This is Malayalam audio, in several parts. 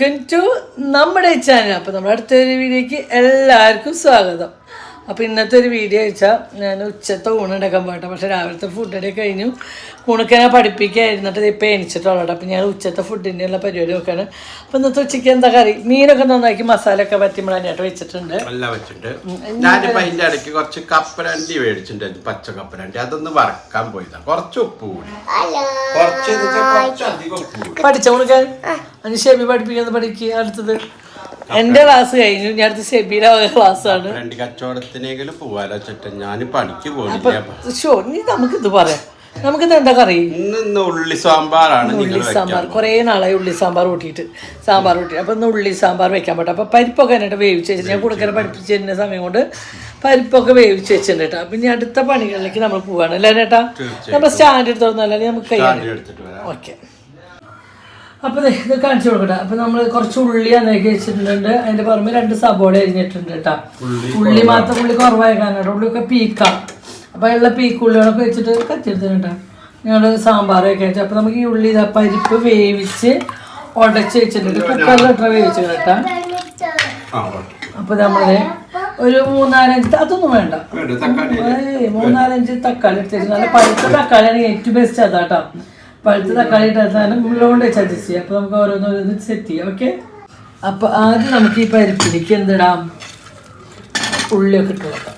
വെൽക്കം ടു നമ്മുടെ ചാനൽ അപ്പോൾ നമ്മുടെ അടുത്തൊരു വീഡിയോയ്ക്ക് എല്ലാവർക്കും സ്വാഗതം. അപ്പോൾ ഇന്നത്തെ ഒരു വീഡിയോ വെച്ചാൽ ഞാൻ ഉച്ചത്തെ ഊണുണ്ടാക്കാൻ പോട്ടെ പക്ഷേ രാവിലത്തെ ഫുഡൊക്കെ കഴിഞ്ഞു. ഊണൊക്കെ പഠിപ്പിക്കായിരുന്നിട്ട് ഇപ്പോൾ എണിച്ചിട്ടുള്ളത് അപ്പോൾ ഞാൻ ഉച്ചത്തെ ഫുഡിന്റെ ഉള്ള പരിപാടി നോക്കാണ്. അപ്പോൾ ഇന്നത്തെ ഉച്ചയ്ക്ക് എന്താ കറി? മീനൊക്കെ നന്നാക്കി മസാലയൊക്കെ ഒക്കെ നമ്മളതിനായിട്ട് വെച്ചിട്ടുണ്ട്. എല്ലാം വെച്ചിട്ടുണ്ട്. ഞാനിപ്പോ അതിന്റെ ഇടയ്ക്ക് കുറച്ച് കപ്പരണ്ടി മേടിച്ചിട്ടുണ്ട്. പച്ച കപ്പരണ്ടി അതൊന്ന് വറക്കാൻ പോയതാ കുറച്ച് ഉപ്പ് കൂടി. കുറച്ച് കുറച്ച് അധികം ഉപ്പ് പഠിച്ച കൊടുക്കാൻ അതിന് ഷെബി പഠിപ്പിക്കുന്നത് പഠിക്കുക അടുത്തത്. എന്റെ ക്ലാസ് കഴിഞ്ഞു. ഞാൻ അടുത്ത് ഷെബിയുടെ ക്ലാസ്സാണ്. രണ്ട് കച്ചവടത്തിനെങ്കിലും പോവാലോ ചേട്ടൻ. ഞാൻ പണിക്ക് പോയി ഷോ നീ നമുക്കിത് പറയാം. നമുക്കിത് എന്താ കറി? ഇന്ന് ഉള്ളി സാമ്പാറാണ് ഉള്ളി സാമ്പാർ. കുറേ നാളായി ഉള്ളി സാമ്പാർ കൂട്ടിയിട്ട്. സാമ്പാർ കൂട്ടി. അപ്പോൾ ഇന്ന് ഉള്ളി സാമ്പാർ വെക്കാൻ പറ്റും. അപ്പോൾ പരിപ്പൊക്കെ എന്നിട്ട് വേവിച്ച് വെച്ചു ഞാൻ കൊടുക്കാൻ പഠിപ്പിച്ച് തരുന്ന സമയം കൊണ്ട് പരിപ്പൊക്കെ വേവിച്ച് വെച്ചിട്ടുണ്ട് കേട്ടോ. അപ്പം ഇനി അടുത്ത പണികളിലേക്ക് നമ്മൾ പോവാണ്. അല്ലേ ചേട്ടാ? നമ്മൾ സ്റ്റാൻഡ് എടുത്തോന്നല്ലേ നമുക്ക് കൈ ഓക്കെ. അപ്പോൾ ഇത് കാണിച്ചു കൊടുക്കട്ടെ. അപ്പോൾ നമ്മൾ കുറച്ച് ഉള്ളി അന്നേക്ക് വെച്ചിട്ടുണ്ട്. അതിന്റെ പുറമെ രണ്ട് സബോള അരിഞ്ഞിട്ടുണ്ട് കേട്ടോ. ഉള്ളി മാത്രം ഉള്ളി കുറവായ കാരണം ഉള്ളിയൊക്കെ പീക്കാം. അപ്പോൾ അതിലുള്ള പീക്ക് ഉള്ളികളൊക്കെ വെച്ചിട്ട് കത്തിയെടുത്തിട്ടുണ്ട് ഞങ്ങൾ സാമ്പാറൊക്കെ വെച്ചു. അപ്പോൾ നമുക്ക് ഈ ഉള്ളി ഇതാ പരിപ്പ് വേവിച്ച് ഉടച്ച് വെച്ചിട്ടുണ്ട്. കുക്കറിൽ ഇട്ട വേവിച്ചു കേട്ടോ. അപ്പോൾ നമ്മൾ ഒരു മൂന്നാലഞ്ച് അതൊന്നും വേണ്ട. മൂന്നാലഞ്ച് തക്കാളി എടുത്തു നല്ല പഴുത്ത തക്കാളിയാണ് ഏറ്റവും ബെസ്റ്റ് അതാട്ടോ പഴുത്ത തക്കാളി ഇട്ടാൽ ഉള്ളതുകൊണ്ട് അഡ്ജസ്റ്റ് ചെയ്യാം അപ്പോൾ നമുക്ക് ഓരോന്നോരോന്ന് സെറ്റ് ചെയ്യാം ഓക്കെ അപ്പോൾ ആദ്യം നമുക്ക് ഈ പരിപ്പിലേക്ക് എന്തിടാം? ഉള്ളിയൊക്കെ ഇട്ട് കൊടുക്കാം.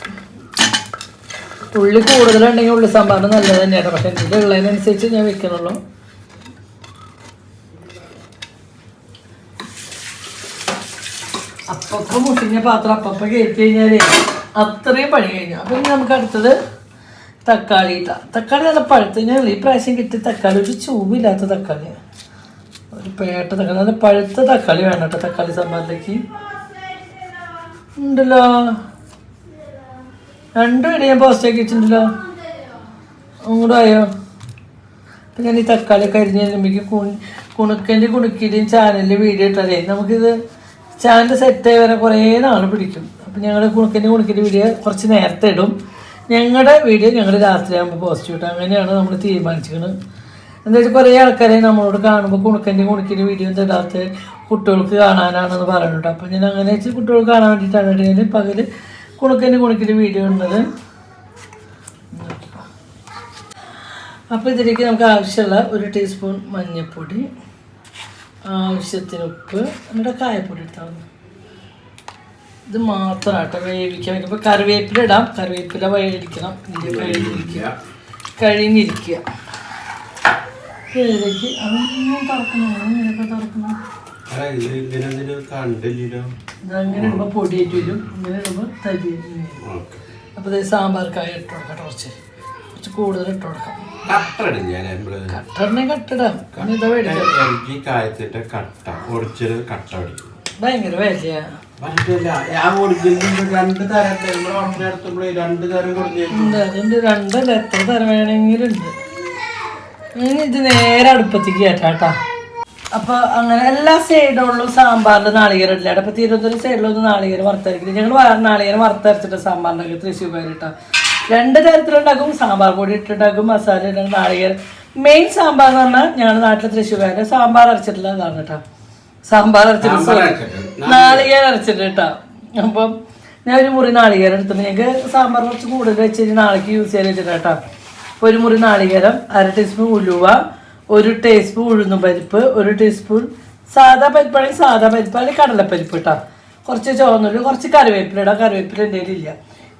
ഉള്ളി കൂടുതലുണ്ടെങ്കിൽ ഉള്ളി സാമ്പാറിന് നല്ലത് തന്നെയാണ്. പക്ഷെ എന്റെ ഉള്ളതിനനുസരിച്ച് ഞാൻ വെക്കുന്നുള്ളൂ അപ്പൊ മുഷിഞ്ഞ പാത്രം അപ്പൊ കയറ്റി കഴിഞ്ഞാൽ അത്രയും പണി കഴിഞ്ഞു. അപ്പം ഇനി നമുക്ക് അടുത്തത് തക്കാളി ഇട്ടാ. തക്കാളി നല്ല പഴുത്ത് ഞാൻ ഈ പ്രാവശ്യം കിട്ടിയ തക്കാളി ഒരു ചൂവില്ലാത്ത തക്കാളി. ഒരു പേട്ട തക്കാളി. നല്ല പഴുത്ത തക്കാളി വേണം കേട്ടോ തക്കാളി സാമ്പാറിലേക്ക്. ഉണ്ടല്ലോ. രണ്ടും ഇട ഞാൻ പോസ്റ്റാക്കി വെച്ചിട്ടുണ്ടല്ലോ. അങ്ങോട്ട് ആയോ അപ്പം ഞാൻ ഈ തക്കാളി കരിഞ്ഞ് കഴിയുമ്പോഴേക്കും കുണി കുണുക്കന്റെ കുണുക്കിന്റെയും ചാനലിൽ വീഡിയോ ഇട്ടാലേ നമുക്കിത് ചാനൽ സെറ്റായി വരാൻ കുറേ നാൾ പിടിക്കും. അപ്പം ഞങ്ങൾ കുണുക്കന്റെ കുണുക്കിന്റെ വീഡിയോ കുറച്ച് നേരത്തെ ഇടും. ഞങ്ങളുടെ വീഡിയോ ഞങ്ങൾ രാത്രിയാകുമ്പോൾ പോസ്റ്റ് ഇട്ടും അങ്ങനെയാണ് നമ്മൾ തീരുമാനിച്ചിരിക്കുന്നത് എന്താ വെച്ചാൽ കുറേ ആൾക്കാരെ നമ്മളോട് കാണുമ്പോൾ കുണുക്കന്റെ കുണുക്കിന്റെ വീഡിയോ ഇടാത്ത? കുട്ടികൾക്ക് കാണാനാണെന്ന് പറയുന്നുണ്ട് അപ്പം ഞാൻ അങ്ങനെ വെച്ച് കുട്ടികൾക്ക് കാണാൻ വേണ്ടിയിട്ടാണ് ഞാൻ പകൽ കുണുക്കന്റെ കുണുക്കിന്റെ വീഡിയോ ഉണ്ടത് അപ്പോൾ ഇതിലേക്ക് നമുക്ക് ആവശ്യമുള്ള ഒരു ടീസ്പൂൺ മഞ്ഞൾപ്പൊടി ആവശ്യത്തിന് ഉപ്പ് നമ്മുടെ കായപ്പൊടി എടുത്താൽ മതി. ഇത് മാത്രം മാത്രമാട്ടോ വേവിക്കാൻ ഇപ്പൊ കറിവേപ്പില ഇടാം. കറിവേപ്പില വഴിയടിക്കണം കഴിഞ്ഞിരിക്കുക കഴിഞ്ഞിരിക്കുക ഇതിലേക്ക് അതൊന്നും തുറക്കണം ഇങ്ങനെയൊക്കെ തുറക്കണം ഇതിനെന്തിനു കണ്ടില്ലല്ലോ? ഇതങ്ങനെ ഇടുമ്പോൾ പൊടിയേറ്റ് വരും. ഇങ്ങനെ ഇടുമ്പോൾ തരി അപ്പോൾ ഇത് സാമ്പാർ കായ ഇട്ട് കൊടുക്കാം കുറച്ച്. കുറച്ച് കൂടുതൽ ഇട്ട് കൊടുക്കാം. കട്ടറിനെ കട്ടിടാം ഇതാ മേടിക്കാം കട്ട. കട്ട ഭയങ്കര വിലയാ. രണ്ട് തരം രണ്ട് എത്ര തരം വേണമെങ്കിലും ഉണ്ട് ഇത് നേരെ അടുപ്പത്തേക്ക് കേട്ടാട്ടാ അപ്പൊ അങ്ങനെ എല്ലാ സൈഡുകളിലും സാമ്പാറിന്റെ നാളികേരം ഇല്ല? അപ്പൊ തിരുവനന്തപുരം സൈഡിലൊന്നും നാളികേരം വറുത്തരക്കില്ല? ഞങ്ങൾ നാളികേരം വറുത്തരച്ചിട്ട് സാമ്പാറിനൊക്കെ തൃശ്ശൂർക്കാരിട്ടാ രണ്ട് തരത്തിലുണ്ടാക്കും. സാമ്പാർ പൊടി ഇട്ടുണ്ടാക്കും മസാല ഇട്ടുണ്ടാക്കും നാളികേരം. മെയിൻ സാമ്പാർ എന്ന് പറഞ്ഞാൽ ഞങ്ങളുടെ നാട്ടിലെ തൃശ്ശൂർക്കാരെ സാമ്പാർ അരച്ചിട്ടുള്ളതാണ് കേട്ടോ. സാമ്പാർ അരച്ചിട്ട് സാമ്പാർ sorry. അരച്ചിട്ട്. നാളികേരം. അരച്ചിട്ട് കേട്ടോ. അപ്പം ഞാൻ ഒരു മുറി നാളികേരം എടുത്തിട്ട് ഞങ്ങൾക്ക് സാമ്പാർ കുറച്ച് കൂടുതൽ വെച്ച് കഴിഞ്ഞാൽ നാളേക്ക് യൂസ് ചെയ്യാൻ വെച്ചിട്ട് കേട്ടോ. അപ്പോൾ ഒരു മുറി നാളികേരം അര ടീസ്പൂൺ ഉലുവ ഒരു ടീസ്പൂൺ ഉഴുന്നും പരിപ്പ് ഒരു ടീസ്പൂൺ സാധാ പരിപ്പാണെങ്കിൽ സാധാ പരിപ്പ് അല്ലെങ്കിൽ കടലപ്പരിപ്പ് കേട്ടോ. കുറച്ച് ചുവന്നുള്ളി കുറച്ച് കറിവേപ്പില ഇടാം. കറിവേപ്പില എന്റെ ഇല്ല.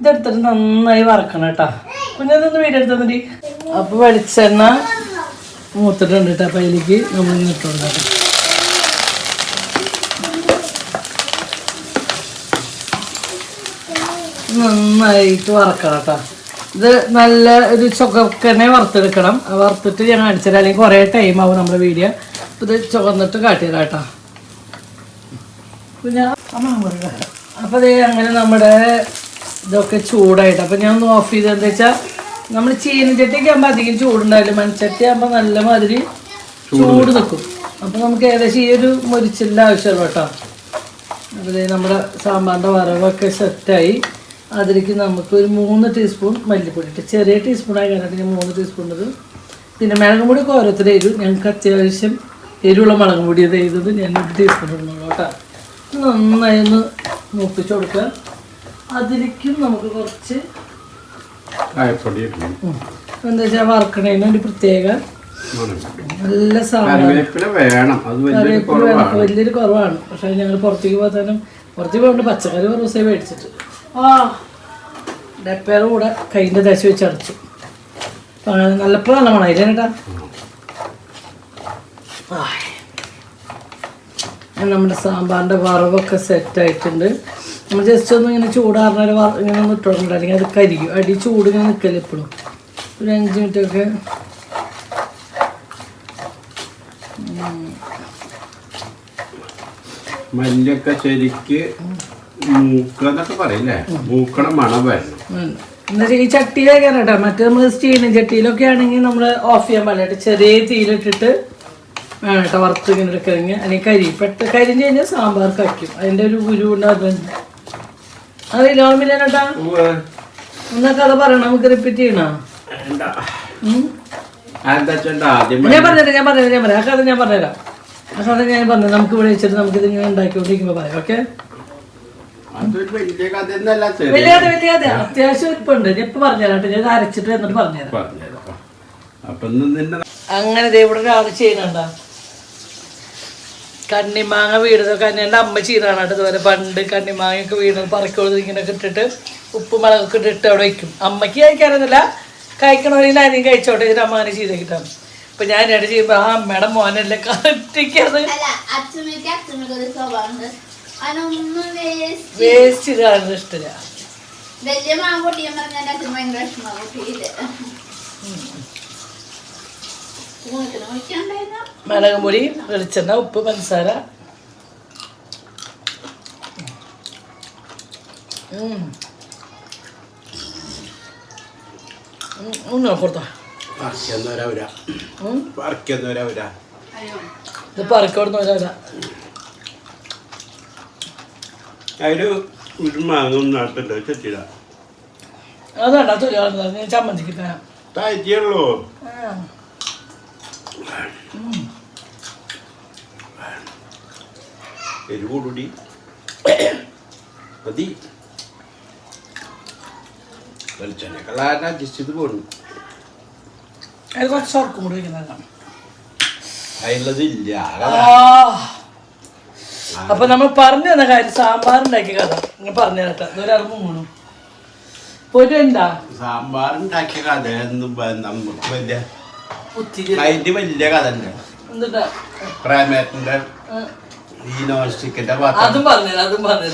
ഇതെടുത്തിട്ട് നന്നായി വറക്കണം കേട്ടോ. കുഞ്ഞതൊന്ന് വീടെടുത്തതി അപ്പോൾ വെളിച്ചെണ്ണ മൂത്തിട്ടുണ്ട് കേട്ടോ. അപ്പോൾ അതിലേക്ക് നമ്മൾ ഇട്ടുണ്ടാകും നന്നായിട്ട് വറക്കണം കേട്ടോ ഇത് നല്ല ഒരു ചുവക്കനെ വറുത്തെടുക്കണം. വറുത്തിട്ട് ഞാൻ കാണിച്ചത് അല്ലെങ്കിൽ കുറേ ടൈം ആവും നമ്മുടെ വീഡിയോ ഇത് ചുവന്നിട്ട് കാട്ടിയതാ കേട്ടോ പിന്നെ അപ്പോൾ ഇത് അങ്ങനെ നമ്മുടെ ഇതൊക്കെ ചൂടായിട്ട്. അപ്പോൾ ഞാൻ ഒന്ന് ഓഫ് ചെയ്ത് എന്താ വെച്ചാൽ നമ്മൾ ചീനച്ചട്ടിയൊക്കെ ആകുമ്പോൾ അധികം ചൂടുണ്ടാവില്ല. മൺചട്ടി ആകുമ്പോൾ നല്ല മാതിരി ചൂട് നിൽക്കും അപ്പോൾ നമുക്ക് ഏകദേശം ഈ ഒരു മുരിച്ചിലിന്റെ ആവശ്യമുള്ളൂ കേട്ടോ അപ്പോൾ നമ്മുടെ സാമ്പാറിന്റെ വറവൊക്കെ സെറ്റായി അതിലേക്ക് നമുക്ക് ഒരു മൂന്ന് ടീസ്പൂൺ മല്ലിപ്പൊടി ഇട്ട് ചെറിയ ടീസ്പൂൺ ആയി കാരണം ഞാൻ മൂന്ന് ടീസ്പൂൺ ഇടും. പിന്നെ മുളകും പൊടി ഓരോരുത്തർ എരു ഞങ്ങൾക്ക് അത്യാവശ്യം എരിവുള്ള മുളകും പൊടി ചെയ്തത്. ഞാൻ ഒരു ടീസ്പൂൺ ഇടുന്നുള്ളൂ കേട്ടോ. നന്നായി ഒന്ന് മൂപ്പിച്ച് കൊടുക്കുക. അതിലേക്കും നമുക്ക് കുറച്ച് എന്താ വെച്ചാൽ വറക്കണേന് ഒരു പ്രത്യേക നല്ല സാമ്പാർ. അത് വലിയൊരു കുറവാണ്. പക്ഷെ ഞങ്ങൾ പുറത്തേക്ക് പോകാനും പുറത്തേക്ക് പോകുന്നുണ്ട് പച്ചക്കറി ഒരു ദിവസമേ മേടിച്ചിട്ട്. ആ. കൂടെ കൈന്റെ ദശ വെച്ച് അടച്ചു. ആ, നല്ലപ്പോൾ നല്ല മണം. ഇല്ലേ ചേട്ടാ ആയ്. അങ്ങനെ നമ്മുടെ സാമ്പാറിന്റെ വറവൊക്കെ സെറ്റായിട്ടുണ്ട് നമ്മൾ ജസ്റ്റ് ഒന്ന് ഇങ്ങനെ ചൂടാറിന വറവ് ഇങ്ങനെ ഒന്ന് ഇട്ടുകൊണ്ട് അല്ലെങ്കിൽ അത് കരിക്കും അടി ചൂട് ഇങ്ങനെ നിൽക്കൽ എപ്പോഴും ഒരു അഞ്ച് മിനിറ്റൊക്കെ മല്ലിയൊക്കെ ശരിക്ക് മൂക്കന്നൊക്കെ പറയില്ലേ? മൂക്കണ മണം വരണം എന്നുവെച്ചാൽ ഈ ചട്ടിയിലേക്കാണ് കേട്ടോ. മറ്റേ നമ്മൾ സ്റ്റീലും ചട്ടിയിലൊക്കെ ആണെങ്കിൽ നമ്മൾ ഓഫ് ചെയ്യാൻ പാടില്ല. ചെറിയ തീയിലിട്ടിട്ട് വേണം കേട്ടോ വറുത്ത് ഇങ്ങനെ എടുക്കണമെങ്കിൽ അല്ലെങ്കിൽ കരി പെട്ട കരിഞ്ഞ് കഴിഞ്ഞാൽ സാമ്പാർ കഴിക്കും. അതിന്റെ ഒരു ഗുരു കൊണ്ട് അത് അറിയില്ല ഓർമ്മയില്ല കേട്ടാ? എന്നാ കഥ പറയണം? നമുക്ക് റിപ്പീറ്റ് ചെയ്യണോ? ഞാൻ പറഞ്ഞുതരാം ഞാൻ പറഞ്ഞുതരാം ഞാൻ പറയാം. ആ കഥ ഞാൻ പറഞ്ഞുതരാം. ആ കഥ ഞാൻ പറഞ്ഞു നമുക്ക് ഇവിടെ വെച്ചിട്ട് നമുക്ക് ഇതിങ്ങനെ ഉണ്ടാക്കിക്കൊണ്ടിരിക്കുമ്പോൾ പറയാം ഓക്കെ? അത്യാവശ്യം ഇരിപ്പുണ്ട്. ഞാൻ ഇപ്പം പറഞ്ഞുതരാം ഞാൻ അരച്ചിട്ട് എന്നിട്ട് പറഞ്ഞുതരാം. അങ്ങനെ ദേ ഇവിടെ ഒരാൾ ചെയ്യണണ്ട കണ്ണിമാങ്ങ വീടുന്നൊക്കെ എന്റെ അമ്മ ചെയ്താണ് അതുപോലെ ഇതുപോലെ. പണ്ട് കണ്ണിമാങ്ങയൊക്കെ വീടുന്നത് പറക്കോളത് ഇങ്ങനെയൊക്കെ ഇട്ടിട്ട് ഉപ്പ് മുളകൊക്കെ ഇട്ടിട്ട് അവിടെ വയ്ക്കും. അമ്മയ്ക്ക് കഴിക്കാനൊന്നുമില്ല. കഴിക്കണമെങ്കിൽ ആരെയും കഴിച്ചോട്ടെ ഇതിന്റെ അമ്മ അങ്ങനെ ചെയ്തേക്കിട്ടാണ് അപ്പൊ ഞാൻ ഇട ചെയ്യുമ്പോൾ ആ അമ്മയുടെ മോനല്ലേ കറക്റ്റിക്കത് വേസ്റ്റ് വേസ്റ്റ് ഇത് കാണുന്നത് ഇഷ്ടമില്ല. വലിയ മാൻ പൊട്ടിയാൻ പറഞ്ഞാൽ അച്ഛൻ ഭയങ്കര വിഷമ പൊട്ടിയില്ല മുളക് പൊടി വെളിച്ചെണ്ണ ഉപ്പ് പഞ്ചസാര. ഇത് പറക്കോടുന്ന വരാ അതിൽ ഒരു നടത്തണ്ട ചെത്തിട അതാണ്ടാ തൊലി ഞാൻ ചമ്മന്തിക്ക് തരാം. താഴ്ത്തിയുള്ളൂ ആ. എരിവ് കൂടി മതി. വെളിച്ചെണ്ണയൊക്കെ അഡ്ജസ്റ്റ് ചെയ്ത് പോണു. അത് കുറച്ച് ഉറക്കും കൂടി വയ്ക്കുന്നതാണ് അതിലുള്ളതില്ല അപ്പൊ നമ്മൾ പറഞ്ഞു തന്ന കാര്യം സാമ്പാറുണ്ടാക്കിയ കഥ. ഞാൻ പറഞ്ഞു തരട്ടെ. ഇതൊരാൾ മുങ്ങണു പോയിട്ട് എന്താ? സാമ്പാറുണ്ടാക്കിയ കഥ എന്നും നമുക്ക് വലിയ അതിന്റെ വലിയ കഥ എന്നിട്ടാ പ്രേമേട്ടന്റെ. ഈ നോൺ സ്റ്റിക്കിന്റെ അതും പറഞ്ഞു അതും പറഞ്ഞു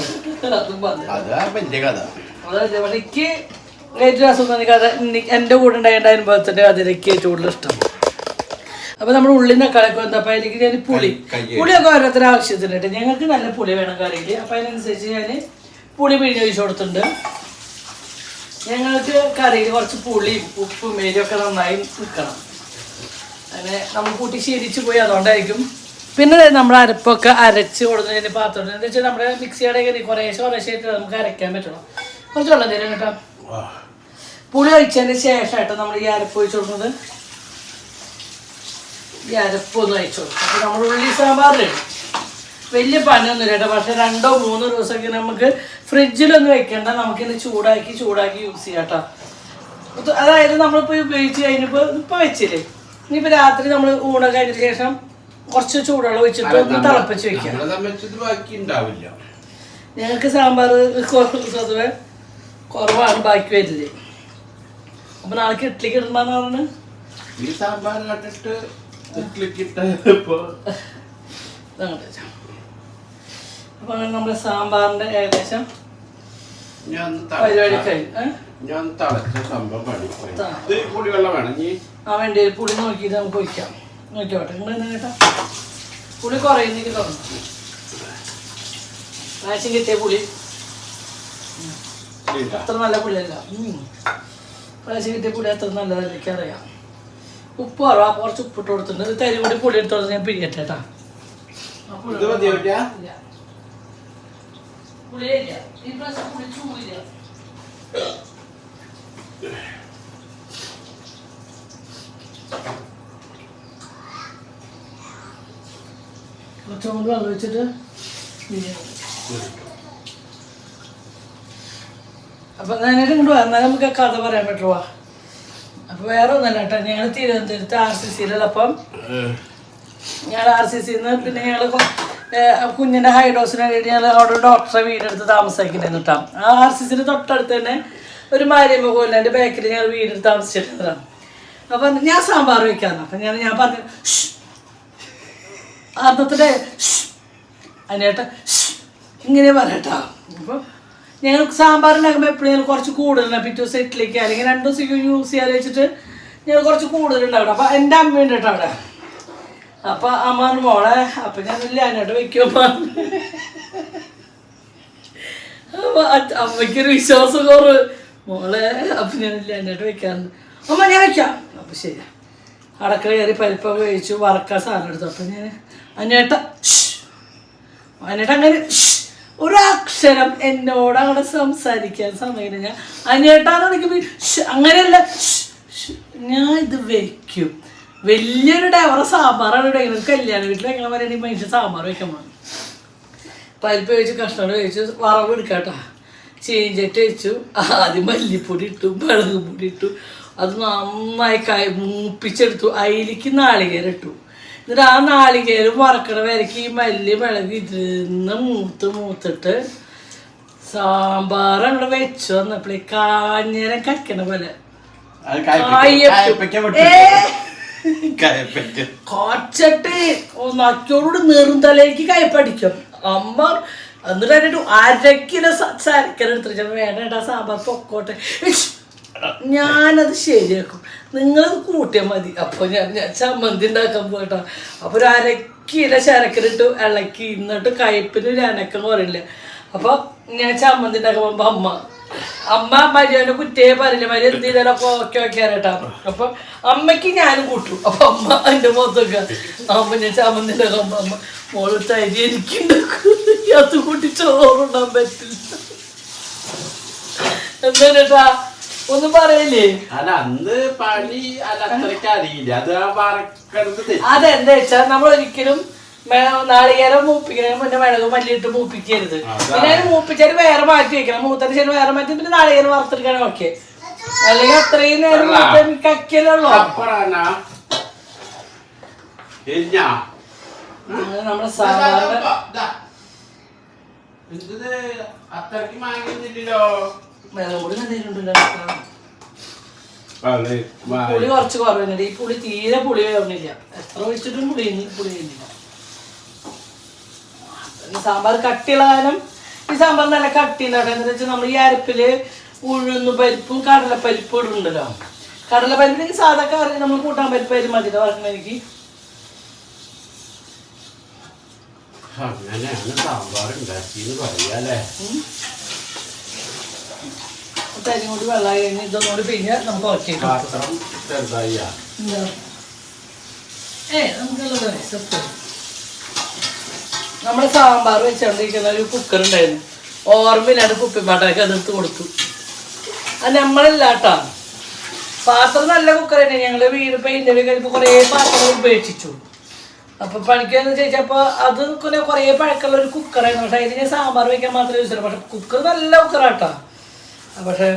അതും പറഞ്ഞു അതാ വലിയ കഥ. എനിക്ക് ഏറ്റവും അസുഖം കഥ എന്റെ കൂടെ ഉണ്ടായ അനുഭവത്തിന്റെ കഥ എനിക്ക് ഏറ്റവും കൂടുതൽ ഇഷ്ടം. അപ്പോൾ നമ്മൾ ഉള്ളിൽ എന്താ അപ്പൊ അതിലേക്ക് ഞാൻ പുളി. പുളിയൊക്കെ കൈ- പുളിയൊക്കെ കേട്ടോ. ആവശ്യത്തിനുണ്ട് ഞങ്ങൾക്ക് നല്ല പുളി വേണം കറിയിൽ അപ്പൊ അതിനനുസരിച്ച് ഞാൻ പുളി പിഴിഞ്ഞ് ഒഴിച്ചു കൊടുത്തിട്ടുണ്ട്. ഞങ്ങൾക്ക് കറിയിൽ കുറച്ച് പുളിയും ഉപ്പും ഒക്കെ നന്നായി നിൽക്കണം അങ്ങനെ നമ്മൾ കൂട്ടി ശീലിച്ചു പോയി അതുകൊണ്ടായിരിക്കും. പിന്നെ നമ്മൾ അരപ്പൊക്കെ അരച്ച് കൊടുക്കുന്നതിന് പാത്രം എന്താ വെച്ചാൽ നമ്മുടെ മിക്സിയുടെ കയറി കുറേശ്ശെ കുറേശ്ശെ ആയിട്ട് നമുക്ക് അരയ്ക്കാൻ പറ്റണം. കുറച്ച് വെള്ളം തരും കേട്ടോ പുളി ഒഴിച്ചതിന് ശേഷമായിട്ട് നമ്മൾ ഈ അരപ്പ് ഒഴിച്ചു കൊടുക്കുന്നത്. ഈ അരപ്പൊന്ന് ഒഴിച്ചു കൊടുക്കും. അപ്പോൾ നമ്മൾ ഉള്ളി സാമ്പാർ റെഡി വലിയ പണിയൊന്നുമില്ല കേട്ടോ. പക്ഷെ രണ്ടോ മൂന്നോ ദിവസമൊക്കെ നമുക്ക് ഫ്രിഡ്ജിലൊന്നും വെക്കണ്ട. നമുക്കിത് ചൂടാക്കി ചൂടാക്കി യൂസ് ചെയ്യാം കേട്ടോ. അതായത് നമ്മളിപ്പോൾ ഉപയോഗിച്ച് കഴിഞ്ഞപ്പോൾ ഇപ്പോൾ വെച്ചില്ലേ? ഇനിയിപ്പോൾ രാത്രി നമ്മൾ ഊണ കഴിഞ്ഞതിന് ശേഷം കുറച്ച് ചൂടുവെള്ളം വെച്ചിട്ട് ഒന്ന് തിളപ്പിച്ച് വെക്കാം. ഞങ്ങൾക്ക് സാമ്പാർ പൊതുവെ കുറവാണ് ബാക്കി വരില്ലേ അപ്പം നാളേക്ക് ഇഡ്ലിക്ക് ഇടണമെന്ന് പറഞ്ഞു ഈ സാമ്പാർ കണ്ടിട്ട് നമ്മുടെ സാമ്പാറിന്റെ ഏകദേശം ഞാൻ പരിപാടി കഴിഞ്ഞു. ഞാൻ തളച്ച സംഭവം പണി ത- ഇത് കൂടി വേണം. നീ ആ വേണ്ടി. പുളി നോക്കിയിട്ട് നമുക്ക് ഒഴിക്കാം. നോക്കിയോട്ടെ നിങ്ങൾ എന്നാ കേട്ടാ? പുളി കുറയുന്നെങ്കിൽ പ്രാവശ്യം കിട്ടിയ പുളി. അത്ര നല്ല പുളിയല്ല. പ്രാവശ്യം കിട്ടിയ പുളി അത്ര നല്ലതല്ല എനിക്കറിയാം. ഉപ്പ് കുറവാ കുറച്ച് ഉപ്പിട്ട് കൊടുത്തിട്ടുണ്ട്. ഇത് തരി കൂടി പുളി എടുത്ത് കൊടുത്ത് ഞാൻ പിരിയട്ടെ കേട്ടാ കുറച്ചും കൂടി വെള്ളം വെച്ചിട്ട് അപ്പൊ നേരെ ഇങ്ങോട്ട് വന്നാൽ നമുക്ക് കഥ പറയാൻ പറ്റുവാ? അപ്പൊ വേറെ ഒന്നല്ല കേട്ടോ. ഞങ്ങൾ തിരുവനന്തപുരത്ത് ആർ സി സിയിലുള്ളപ്പം ഞങ്ങൾ ആർ സി സിന്ന് പിന്നെ ഞങ്ങൾ കുഞ്ഞിന്റെ ഹൈഡോസിന് വേണ്ടി ഞങ്ങൾ അവിടെ ഡോക്ടറെ വീടെടുത്ത് താമസിക്കുന്നുണ്ടായിരുന്നു കേട്ടോ. ആ ആർ സി സിന് തൊട്ടടുത്ത് തന്നെ ഒരു മാരിയമ്മ കോലിന്റെ ബാക്കിൽ ഞങ്ങൾ വീടെടുത്ത് താമസിച്ചിട്ടുണ്ട് അപ്പം ഞാൻ സാമ്പാർ വെക്കാന്ന്. അപ്പം ഞാൻ ഞാൻ പറഞ്ഞു. അന്നത്തെ അതിനേട്ട ഇങ്ങനെ പറയട്ടോ അപ്പം ഞങ്ങൾ സാമ്പാറിനകുമ്പോൾ എപ്പോഴും ഞങ്ങൾ കുറച്ച് കൂടുതലുണ്ട്. പിറ്റേ ദിവസം ഇഡ്ഡലിക്ക് അല്ലെങ്കിൽ രണ്ട് ദിവസം യൂസ് ചെയ്യാൻ വെച്ചിട്ട് ഞങ്ങൾ കുറച്ച് കൂടുതലുണ്ടാവണം അപ്പം എന്റെ അമ്മയുണ്ട് കേട്ടോ അവിടെ. അപ്പം അമ്മ മോളെ അപ്പം ഞാൻ വെക്കും അപ്പൊ അത് അമ്മയ്ക്കൊരു വിശ്വാസം കുറവ്. മോളെ അപ്പം ഞാൻ ലാനോട്ട് വെക്കാറുണ്ട് അമ്മ ഞാൻ വെക്കാം. അപ്പം ശരി. അടക്കള കയറി പരിപ്പൊക്കെ കഴിച്ചു വറക്കാൻ സാധനം എടുത്തു. അപ്പം ഞാൻ അന്നേട്ട അന്നേട്ട അങ്ങനെ ഒരക്ഷരം എന്നോട് അവിടെ സംസാരിക്കാൻ ഞാൻ അന്നേട്ടാന്ന് വിളിക്കുമ്പോൾ അങ്ങനെയല്ല ഞാൻ ഇത് വെക്കും. വലിയൊരു ഡവറ സാമ്പാറാണ് ഇങ്ങനെ കല്യാണ വീട്ടിൽ എങ്ങനെ പറയുകയാണെങ്കിൽ മനുഷ്യൻ സാമ്പാർ വെക്കാൻ പോകും പരിപ്പ് കഴിച്ചു കഷ്ണം കഴിച്ചു വറവ് എടുക്കാട്ടാ. ചീഞ്ചട്ടി വെച്ചു ആദ്യം മല്ലിപ്പൊടി ഇട്ടു മുളക് പൊടി ഇട്ടു. അത് നന്നായി കൈ മൂപ്പിച്ചെടുത്തു. അതിലേക്ക് നാളികേരം ഇട്ടു. എന്നിട്ട് ആ നാളികേരം വറക്കണ വരയ്ക്ക് ഈ മല്ലി മിളക് ഇരുന്ന് മൂത്ത് മൂത്തിട്ട് സാമ്പാർ അവിടെ വെച്ചു വന്നപ്പോഴേ കാഞ്ഞേരം കക്കണ പോലെ കായ്പയ്ക്ക- കായപ്പ്. തലേക്ക് കയ്പടിക്കും. കാച്ചട്ട് നെറുന്തലേക്ക് അമ്മ എന്നിട്ട് എന്നിട്ട് അരക്കിലോ സരക്കര എടുത്തിട്ട് വേണ്ട സാമ്പാർ പൊക്കോട്ടെ. ഞാനത് ശരിയാക്കും. നിങ്ങളത് കൂട്ടിയാൽ മതി. അപ്പോൾ ഞാൻ ഞാൻ ചമ്മന്തി ഉണ്ടാക്കാൻ പോയിട്ടോ. അപ്പോൾ ഒരു അരക്കില ശരക്കര ഇട്ട് ഇളക്കി. ഇന്നിട്ട് കയ്പിന് ഒരു അനക്കം കുറയില്ല അപ്പോൾ ഞാൻ ചമ്മന്തി ഉണ്ടാക്കാൻ പോകുമ്പോൾ അമ്മ അമ്മ മര്യാദ കുറ്റേ പറയില്ല. മര്യ എന്ത് ചെയ്താലൊക്കെ ഓക്കെ ഓക്കെ കേട്ടോ അപ്പൊ അമ്മയ്ക്ക് ഞാനും കൂട്ടും. അപ്പൊ അമ്മ എന്റെ മുഖത്തൊക്കെ അമ്മ ഞാൻ ചമ്മന്തി ഉണ്ടാക്കാൻ അമ്മ മോൾ തരി എനിക്ക് അത് കൂട്ടി ചോറുണ്ടാൻ പറ്റില്ല. എന്താ ഒന്നും പറയില്ലേ? അല്ല അന്ന് പണി അല്ല അത്രയ്ക്ക് അറിയില്ല. അത് ആ വറക്കണത്. അതെന്താ വെച്ചാ നമ്മൾ ഒരിക്കലും നാളികേരം മൂപ്പിക്കുന്നതിന് മുന്നേ മിളക് മല്ലിയിട്ട് മൂപ്പിക്കരുത്. പിന്നെ അതിന് മൂപ്പിച്ചാൽ വേറെ മാറ്റി വെക്കണം. മൂത്തതിന് ശരി വേറെ മാറ്റി പിന്നെ നാളികേരം വറുത്തെടുക്കണം ഓക്കെ അല്ലെങ്കിൽ അത്രയും നേരം എനിക്ക് കക്കലുള്ളൂ? നമ്മുടെ സാധാരണ അത്രയ്ക്ക് മാങ്ങുന്നില്ലല്ലോ നല്ലതുണ്ടല്ലോ അത് മാ- പുളി കുറച്ച് കുറവുണ്ട്. ഈ പുളി തീരെ പുളി വരുന്നില്ല എത്ര ഒഴിച്ചിട്ടും പുളി പുളി ഈ സാമ്പാർ കട്ടിയുള്ള കാലം ഈ സാമ്പാർ നല്ല കട്ടി എന്താ വെച്ചാൽ നമ്മൾ ഈ അരപ്പിൽ ഉഴുന്ന് പരിപ്പും കടലപ്പരിപ്പും ഇടുന്നുണ്ടല്ലോ. കടലപ്പരിപ്പ് സാധാ കറി നമ്മൾ കൂട്ടാൻ പരിപ്പ് പരിപ്പായിരുന്നു മതി പറഞ്ഞ എനിക്ക്. അങ്ങനെയാണ് സാമ്പാർ ഉണ്ടാക്കിയെന്ന് പറയാല്ലേ. തരി കൂടി വെള്ളമായി കഴിഞ്ഞ് ഇതൊന്നുകൂടി പിന്നെ നമുക്ക് ഏ നമുക്കുള്ളത് നമ്മൾ സാമ്പാർ വെച്ചോണ്ടിരിക്കുന്ന ഒരു കുക്കർ ഉണ്ടായിരുന്നു. ഓർമ്മയില്ലാണ്ട് കുപ്പിപ്പാട്ടൊക്കെ അതെടുത്ത് കൊടുത്തു. അത് നമ്മളല്ല കേട്ടോ പാത്രം നല്ല കുക്കർ തന്നെ. ഞങ്ങൾ വീട് പെയിന്റ് കഴിഞ്ഞപ്പോൾ കുറേ പാത്രങ്ങൾ ഉപേക്ഷിച്ചു. അപ്പോൾ പണിക്കെന്ന് ചോദിച്ചപ്പോൾ അത് പിന്നെ കുറേ പഴക്കമുള്ള ഒരു കുക്കറായിരുന്നു പക്ഷേ അതിന് ഞാൻ സാമ്പാർ വെക്കാൻ മാത്രമേ യൂസ് പക്ഷെ കുക്കർ നല്ല കുക്കറാട്ടോ പക്ഷേ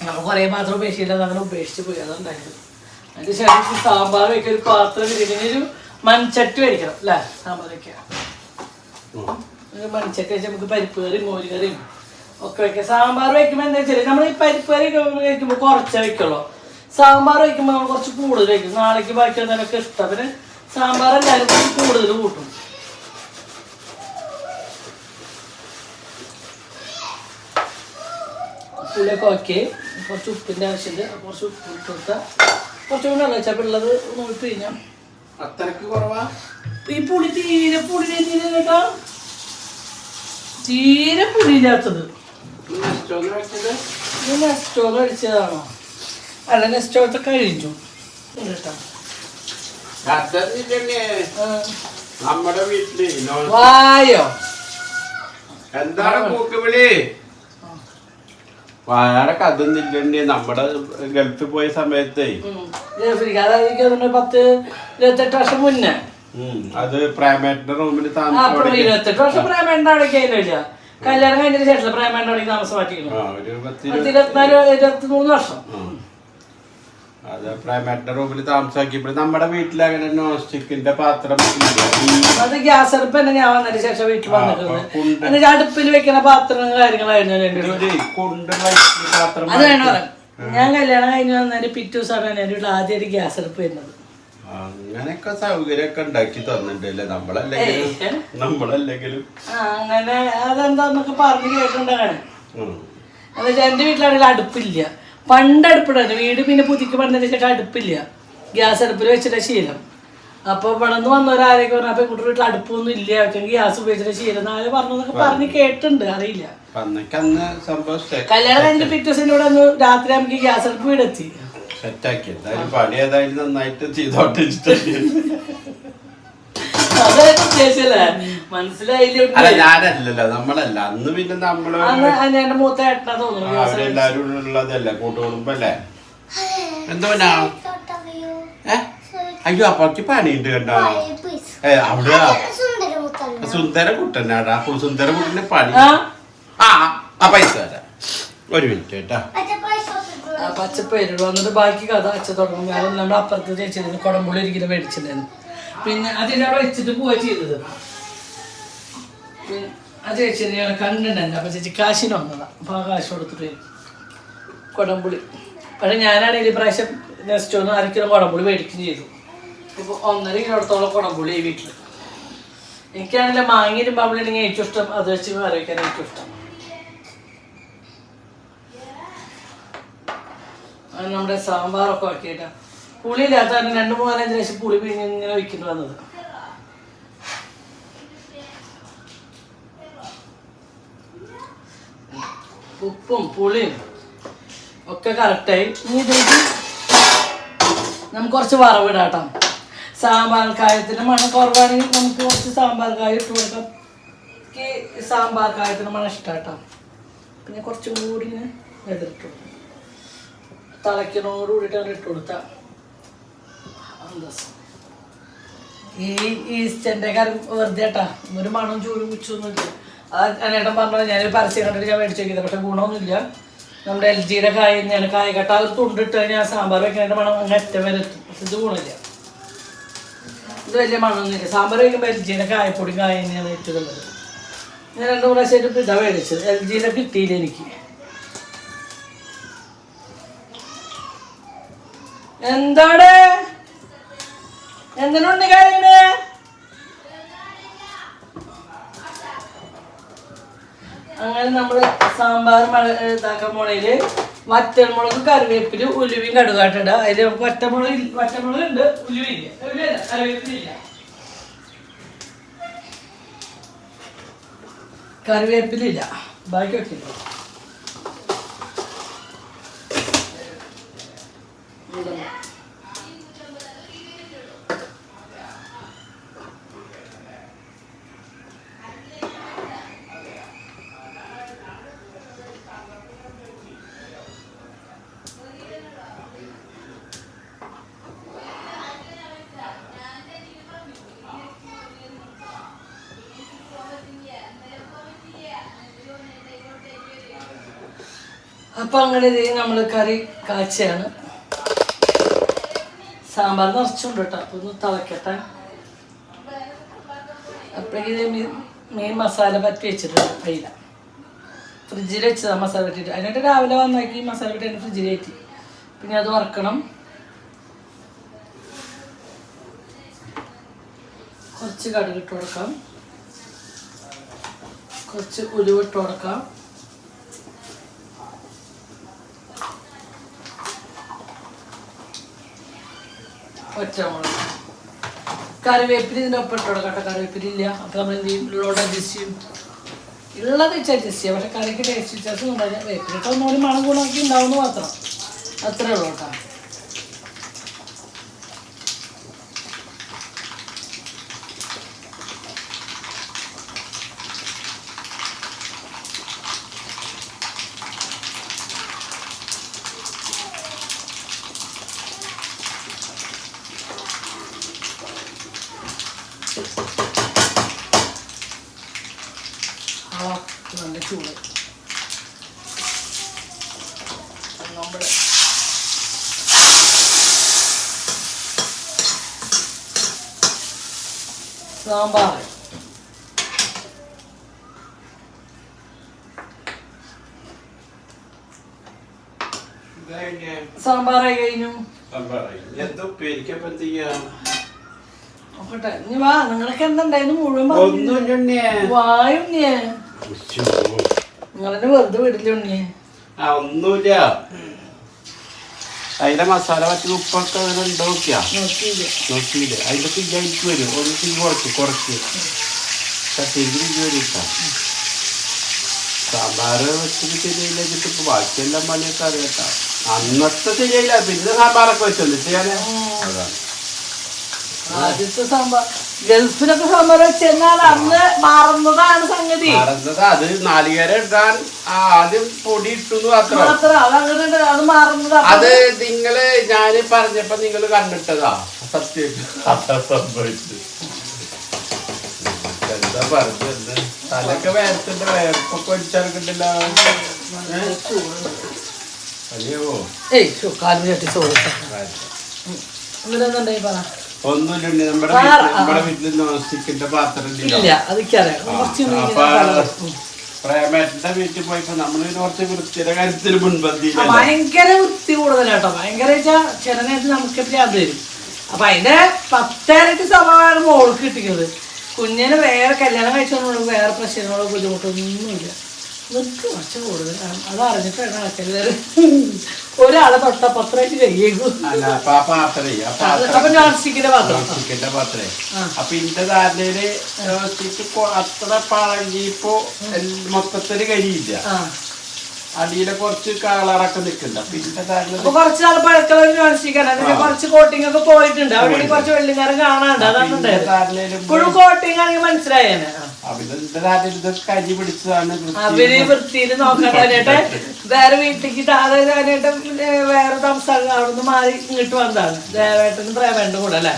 നമ്മൾ കുറേ പാത്രം ഉപേക്ഷിച്ചില്ല അങ്ങനെ ഉപേക്ഷിച്ച് പോയി. അതുണ്ടായിരുന്നു അതിന്റെ ശേഷം സാമ്പാർ വയ്ക്കുക ഒരു പാത്രം ഇതിന് ഒരു മൺചട്ടി മേടിക്കണം അല്ലേ? സാമ്പാർ വയ്ക്കുക മൺചട്ടി വെച്ചാൽ നമുക്ക് പരിപ്പ് കറിയും മോര് കറിയും ഒക്കെ വെക്കാം സാമ്പാർ വെക്കുമ്പോൾ എന്താ വെച്ചാൽ നമ്മൾ ഈ പരിപ്പ് കറി വയ്ക്കുമ്പോൾ കുറച്ചേ വെക്കുള്ളൂ. സാമ്പാർ വെക്കുമ്പോൾ നമ്മൾ കുറച്ച് കൂടുതൽ വെക്കും നാളേക്ക് ബാക്കി എന്തെങ്കിലുമൊക്കെ ഇഷ്ടം. പിന്നെ സാമ്പാർ എല്ലാവരും കൂടുതൽ കൂട്ടും. പുളിയൊക്കെ ഓക്കെ കുറച്ച് ഉപ്പിന്റെ ആവശ്യമുണ്ട്. കുറച്ച് ഉപ്പ് ഇട്ടുകൊടുത്ത കുറച്ച് കൂടെ വെള്ളം വെച്ചാൽ ഉള്ളത് നോക്കി കഴിഞ്ഞാൽ അത്രയ്ക്ക് കുറവാ? ഈ പുളി തീരെ പുളി കേട്ടോ. തീരെ പുളിയില്ലാത്തത് ഇത് അടിച്ചതാണോ അല്ല നെസ്റ്റോളത്തെ കഴിഞ്ഞു. കേട്ടോ. നമ്മുടെ വീട്ടിൽ വായോ. എന്താണ് കൂക്കുവിളി വാഴയുടെ കഥ ഒന്നില്ലേ നമ്മുടെ ഗൾഫിൽ പോയ സമയത്തേ. അതായത് പത്ത് ഇരുപത്തെട്ട് വർഷം മുന്നേ. അത് പ്രേമേട്ടന്റെ റൂമിൽ താമസം ഇരുപത്തെട്ട് വർഷം പ്രേമേണ്ട അവിടെ കഴിഞ്ഞില്ല കല്യാണം കഴിഞ്ഞതിന് ശേഷം പ്രേമേണ്ട അവിടെ താമസം മാറ്റിയിരുന്നു ഇരുപത്തിനാല് ഇരുപത്തി മൂന്ന് വർഷം. അത് പ്രേമേട്ടന്റെ റൂമിൽ താമസാക്കിയപ്പോൾ നമ്മുടെ വീട്ടിൽ അങ്ങനെ നോൺ സ്റ്റിക്കിന്റെ പാത്രം അത് ഗ്യാസ് അടുപ്പ് തന്നെ ഞാൻ വന്നതിന് ശേഷം വീട്ടിൽ വന്നിട്ടുണ്ട്. എന്നിട്ട് അടുപ്പിൽ വെക്കുന്ന പാത്രങ്ങളും കാര്യങ്ങളായിരുന്നു വീട്ടിൽ ഒരു പാത്രം അത് വേണം ഞാൻ കല്യാണം കഴിഞ്ഞ് വന്നതിന് പിറ്റേ ദിവസമാണ് എന്റെ വീട്ടിൽ ആദ്യം ഒരു ഗ്യാസ് അടുപ്പ് വരുന്നത്. അങ്ങനെയൊക്കെ സൗകര്യമൊക്കെ ഉണ്ടാക്കി തന്നിട്ടില്ലേ? നമ്മളല്ലെങ്കിലും നമ്മളല്ലെങ്കിലും. അങ്ങനെ അതെന്താന്നൊക്കെ പറഞ്ഞു കേട്ടിട്ടുണ്ടാകണേ. എന്നുവെച്ചാൽ എന്റെ വീട്ടിലാണെങ്കിൽ അടുപ്പില്ല. പണ്ട് അടുപ്പിടാണ് വീട് പിന്നെ പുതുക്കി പണിതിന് ശേഷം അടുപ്പില്ല. ഗ്യാസ് അടുപ്പിൽ വെച്ചിട്ട് ശീലം. അപ്പോൾ ഇവിടെ നിന്ന് വന്നവരാരൊക്കെ പറഞ്ഞു അപ്പൊ ഇങ്ങോട്ട് വീട്ടിൽ അടുപ്പൊന്നും ഇല്ല. വെച്ചെങ്കിൽ ഗ്യാസ് ഉപയോഗിച്ചിട്ട് ശീലം നാല് പറഞ്ഞു എന്നൊക്കെ പറഞ്ഞ് കേട്ടിട്ടുണ്ട്. അറിയില്ല. അപ്പൊ കല്യാണം കഴിഞ്ഞ പിറ്റേ ദിവസം ഇവിടെ ഒന്ന് രാത്രി നമുക്ക് ഗ്യാസ് അടുപ്പ് വീടെത്തി സെറ്റാക്കി എന്തായാലും പണി ഏതായാലും നന്നായിട്ട് ചെയ്തോട്ടെ ഉദ്ദേശിച്ചല്ലേ മനസ്സിലായില്ല അല്ല ഞാനല്ലല്ലോ നമ്മളല്ല. അന്ന് പിന്നെ നമ്മൾ മൂത്ത ഏട്ടനാ തോന്നുന്നു ഗ്യാസ് അവരെല്ലാരും ഉള്ളതല്ലേ കൂട്ടുകുടുംബല്ലേ? എന്തോ ഏ? അയ്യോ അപ്പക്ക് പണിയുണ്ട് കണ്ടോ? ഏ അവിടെ സുന്ദര കുട്ടനാടാ. അപ്പൊ സുന്ദര കുട്ടന്റെ പണി. ആ? ആ പൈസ തരാം. ഒരു മിനിറ്റ് കേട്ടാ. എന്നിട്ട് ബാക്കി കഥ അച്ഛൻ തുടങ്ങും. വേറെ നമ്മുടെ അപ്പുറത്ത് ചേച്ചിരുന്നു കുടമ്പുളി ഒരിക്കലും മേടിച്ചിട്ടുണ്ടായിരുന്നു പിന്നെ അതിനെ വെച്ചിട്ട് പോവുക ചെയ്തത്. ആ ചേച്ചി ഞാൻ കണ്ടിട്ടുണ്ട് അപ്പം ചേച്ചി കാശിന് വന്നതാണ് അപ്പോൾ ആ കാശ് കൊടുത്തിട്ട്. കുടംപുളി. പക്ഷെ ഞാനാണെങ്കിൽ ഈ പ്രാവശ്യം നെക്സ്റ്റ് ഒന്ന് അര കിലോ കുടംപുളി മേടിക്കുകയും ചെയ്തു. ഇപ്പോൾ ഒന്നര കിലോടത്തോളം കുടംപുളി ഈ വീട്ടിൽ എനിക്കാണെങ്കിൽ മാങ്ങയിലും പാമ്പിളിണെങ്കിൽ ഏറ്റവും ഇഷ്ടം അത് വെച്ച് കറി വയ്ക്കാൻ ഏറ്റവും ഇഷ്ടം. നമ്മുടെ സാമ്പാറൊക്കെ ആക്കിയിട്ടാ പുളിയില്ലാത്ത രണ്ട് മൂന്നാലഞ്ച് ലക്ഷം പുളി പിഴിഞ്ഞ് ഇങ്ങനെ വയ്ക്കുന്നു വന്നത്. ഉപ്പും പുളിയും ഒക്കെ കറക്റ്റായി ഇനി ഇതിലേക്ക് നമുക്ക് കുറച്ച് വറവിടാട്ടോ സാമ്പാർ കായത്തിന്റെ മണം കുറവാണെങ്കിൽ നമുക്ക് കുറച്ച് സാമ്പാർ കായ ഇട്ട് കൊടുക്കാം. സാമ്പാർ കായത്തിന്റെ മണം ഇഷ്ടാട്ടോ പിന്നെ കുറച്ച് കൂടി എതിർട്ടു തിളയ്ക്കണോട് കൂടിയിട്ടാണ് ഇട്ട് കൊടുത്ത ഈ ഈസ്റ്റന്റെ കാര്യം വെറുതെ കേട്ടാ. ഒരു മണം ചൂടും കുച്ചൊന്നുമില്ല അത് അനേട്ടൻ പറഞ്ഞത് ഞാനൊരു പരസ്യം കണ്ടിട്ട് ഞാൻ മേടിച്ചു നോക്കിയത് പക്ഷെ ഗുണമൊന്നുമില്ല. നമ്മുടെ എൽ ജിയുടെ കായ ഞാൻ കായക്കട്ട അത് തുണ്ടിട്ട് കഴിഞ്ഞാൽ സാമ്പാർ വെക്കുന്നതിന്റെ മണം അങ്ങനെ അറ്റം വരെ എത്തും. പക്ഷെ ഇത് ഗുണമില്ല. ഇത് വലിയ മണമൊന്നുമില്ല. സാമ്പാർ വയ്ക്കുമ്പോൾ എൽ ജിയുടെ കായപ്പൊടി കായ തന്നെയാണ് ഏറ്റവും നല്ലത്. ഞാൻ രണ്ട് പ്രാവശ്യമായിട്ട് ഇതാ മേടിച്ചത്. എൽ ജിയുടെ കിട്ടിയില്ല എനിക്ക്. എന്താണ് എന്തിനുണ്ട് കാര്യങ്ങൾ അങ്ങനെ നമ്മൾ സാമ്പാർ മഴ ഇതാക്കാൻ പോണേൽ വറ്റൽമുളക് കറിവേപ്പിൽ ഉലുവയും കടുകാട്ടിട അതിൽ നമുക്ക് വറ്റമുളക് വറ്റമുളക് ഉണ്ട് ഉലുവില്ല ഉലുവല്ല കറിവേപ്പിലില്ല കറിവേപ്പിലില്ല ബാക്കി വെക്കില്ല ഇതാണ്. അപ്പൊ അങ്ങനെ നമ്മൾ കറി കാച്ചയാണ്. സാമ്പാർ നിറച്ചുണ്ട് കേട്ടോ. അപ്പൊ ഒന്ന് തിളക്കട്ടെ. അപ്പോഴേക്കും മീൻ മസാല പറ്റി വെച്ചിട്ടുണ്ട് അയില ഫ്രിഡ്ജിൽ വെച്ചതാ മസാല പറ്റിയിട്ട് അതിനായിട്ട് രാവിലെ വന്നാക്കി മസാല പറ്റി അതിന് ഫ്രിഡ്ജിൽ കയറ്റി. പിന്നെ അത് വറക്കണം. കുറച്ച് കടുകിട്ട് കൊടുക്കാം. കുറച്ച് ഉലുവിട്ട് കൊടുക്കാം. ഒറ്റമുളക് കറിവേപ്പില ഇതിന്റെ ഒപ്പം ഇട്ട് കേട്ടോ കറിവേപ്പില ഇല്ല അപ്പോൾ നമ്മൾ എന്ത് ചെയ്യും. ഉള്ളോട് അഡ്ജസ്റ്റ് ചെയ്യും ഉള്ളത് വെച്ച് അഡ്ജസ്റ്റ് ചെയ്യാം. പക്ഷെ കറിക്ക് ടേസ്റ്റ് വ്യത്യാസം ഉണ്ടായാൽ വേപ്പിലിട്ട് ഒന്നുകൂടി മണം കൂടാക്കി ഉണ്ടാവുമെന്ന് മാത്രം. അത്രേ ഉള്ളൂ ആ നല്ല ചൂട് നമ്മുടെ സാമ്പാർ. സാമ്പാറായി കഴിഞ്ഞു. നോക്കട്ടെ. ഇനി വാ നിങ്ങളൊക്കെ എന്തുണ്ടായിരുന്നു മുഴുവൻ നിങ്ങളെന്നെ വെറുതെ വിടില്ല ഉണ്ണിയെ? ഒന്നുമില്ല. അതിന്റെ മസാല പറ്റി ഉപ്പൊക്കെ ഉണ്ടോ നോക്കിയാ? നോക്കിയില്ല. അതിന്റെ തീയായിട്ട് വരും. ഒന്ന് തീ കുറച്ച് കുറച്ച്. ചട്ടിയിൽ തീ വരും ഇട്ടാ സാമ്പാർ വെച്ചിട്ട് ശരിയായില്ല ഇപ്പൊ ബാക്കിയെല്ലാം പണിയൊക്കെ അറിയട്ടാ അന്നത്തെ ശരിയായില്ല. പിന്നെ സാമ്പാറൊക്കെ വെച്ചല്ലോ ഞാൻ അതാണ്. ആദ്യത്തെ സാമ്പാർ ഗൾഫിലൊക്കെ സാമ്പാർ വെച്ചെന്നാൽ അന്ന് മറന്നതാണ് സംഗതി. മറന്നത് അത് നാളികേരം ഇടാൻ ആദ്യം പൊടി ഇട്ടു മാത്രം. മാത്രം. അത് അങ്ങനെ അത് മാറുന്നതാ അത് നിങ്ങൾ ഞാൻ പറഞ്ഞപ്പോ നിങ്ങൾ കണ്ടിട്ടതാ. സത്യം. അതാ സംഭവിച്ചു എന്താ പറഞ്ഞത്? തലൊക്കെ വേർത്തിട്ട് വേർപ്പൊക്കെ ഒഴിച്ചെടുക്കണ്ടില്ല അയ്യോ. ഏയ് കാലിന് ചട്ടി ചോറ് എന്നിട്ടെന്തുണ്ടായി പറ? ഒന്നുമില്ല നമ്മുടെ. നമ്മുടെ വീട്ടിൽ നോൺ സ്റ്റിക്കിന്റെ പാത്രം ഇല്ല. പ്രേമേട്ടന്റെ വീട്ടിൽ പോയപ്പോ നമ്മൾ കുറച്ച് വൃത്തിയുടെ കാര്യത്തിൽ ഭയങ്കര വൃത്തി കൂടുതലാട്ടോ. ഭയങ്കര വെച്ചാ ചില നേരത്ത് നമുക്ക് അത് വരും. അപ്പൊ അതിന്റെ പത്തേരട്ടി സ്വഭാവമാണ് മോൾക്ക് കിട്ടിയത് കുഞ്ഞിന് വേറെ കല്യാണം കഴിച്ചോണ്ടുള്ള വേറെ പ്രശ്നങ്ങളോ ബുദ്ധിമുട്ടൊന്നുമില്ല. നിനക്ക് കുറച്ച് കൂടുതൽ അത് അറിഞ്ഞിട്ടാണ് ആൾക്കാർ ഒരാളെ തൊട്ട പത്രമായിട്ട് കഴിയേക്കും അപ്പൊ പാത്രേ അപ്പൊ ഇന്റെ ധാരണയിൽ അത്ര പഴകിയപ്പോ മൊത്തത്തിൽ കരിയില്ല. അടിയിലെ കുറച്ച് കളറൊക്കെ അപ്പൊ കുറച്ച് നാൾ പഴക്കം നോൺ കുറച്ച് കോട്ടിംഗ് ഒക്കെ പോയിട്ടുണ്ട്. അവിടെ കുറച്ച് വെള്ളിക്കാരൻ കാണാണ്ട് അതാണ് കോട്ടിംഗ് ആണെങ്കിൽ മനസ്സിലായേനെ. അവർ വൃത്തിയിൽ നോക്കാനായിട്ട് വേറെ വീട്ടിലേക്ക് താഴെയാനായിട്ട് വേറെ താമസം അവിടെ നിന്ന് മാറി ഇങ്ങോട്ട് വന്നതാണ്. ദേവേട്ടനും പ്രേമേണ്ട കൂടെ അല്ലേ?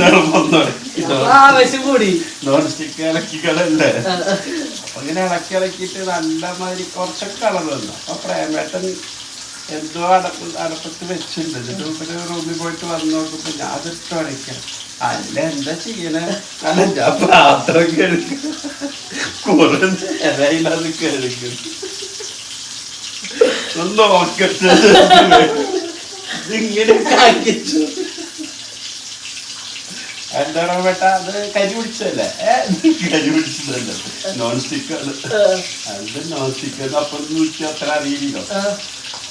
നിറം ആവശ്യം കൂടി. നോൺ സ്റ്റിക്ക് ഇളക്കികളല്ലേ ഇങ്ങനെ ഇളക്കി ഇളക്കിയിട്ട് നല്ല മാതിരി കുറച്ചൊക്കെ വന്നു. അപ്പൊ പ്രേമേട്ടൻ എന്തോ അടപ്പ് അടപ്പത്ത് വെച്ചിട്ടുണ്ട്. എന്നിട്ട് പിന്നെ റൂമിൽ പോയിട്ട് വന്ന് നോക്കുമ്പോ ഞാൻ അതിട്ട് അടയ്ക്കാം അല്ല എന്താ ചെയ്യണേ? അല്ല ഞാൻ പാത്രം കഴുകും കുറെ നേരമായില്ല അത് കഴുകും ഒന്ന് നോക്കട്ടെ. ഇങ്ങനെ കാണിച്ചു. എന്താണ് ബേട്ട അത് കരി പിടിച്ചതല്ലേ? കരി പിടിച്ചതല്ലേ? നോൺ സ്റ്റിക്ക് ആണ് അത് നോൺ സ്റ്റിക്ക് അപ്പൊ നൂറ്റി അത്ര അറിയില്ലോ